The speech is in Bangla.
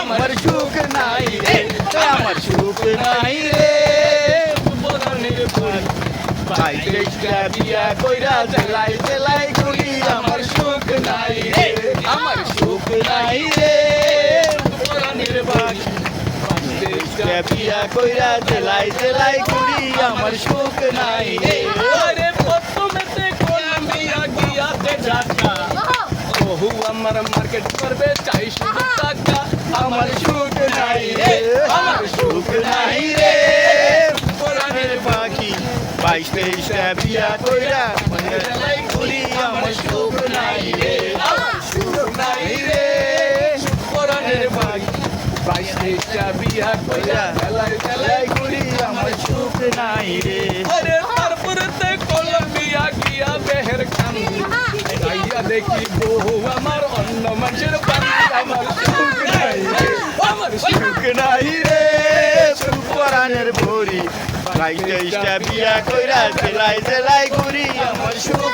আমার সুখ নাই রে, আমার সুখ নাই রে। বিয়া কইরা জেলাই জেলাই করি, আমার সুখ নাই রে সুখ নাই রে। বিয়া কইরা জেলাই জেলাই করি, আমার সুখ নাই রে। বহু আমার মার্কেট করবে চাই শুধু টাকা। আমার সুখ নাই রে আমার সুখ নাই রে। পরাণের পাখি বাইশ তেইশটা বিয়া কইরা করি আমার সুখ নাই রে। আমার সুখ নাই রে। পরাণের পাখি বাইশ তেইশটা বিয়া কইরা জেলাই জেলাই করি আমার সুখ নাই রে। দেখি বহু আমার অন্য মানুষের আমার সুখ নাই আমার সুখ নাই রে। সুখ পরাণের ভরি বাইশ বিয়া কইরা জেলাই জেলাই ঘুরি, আমার সুখ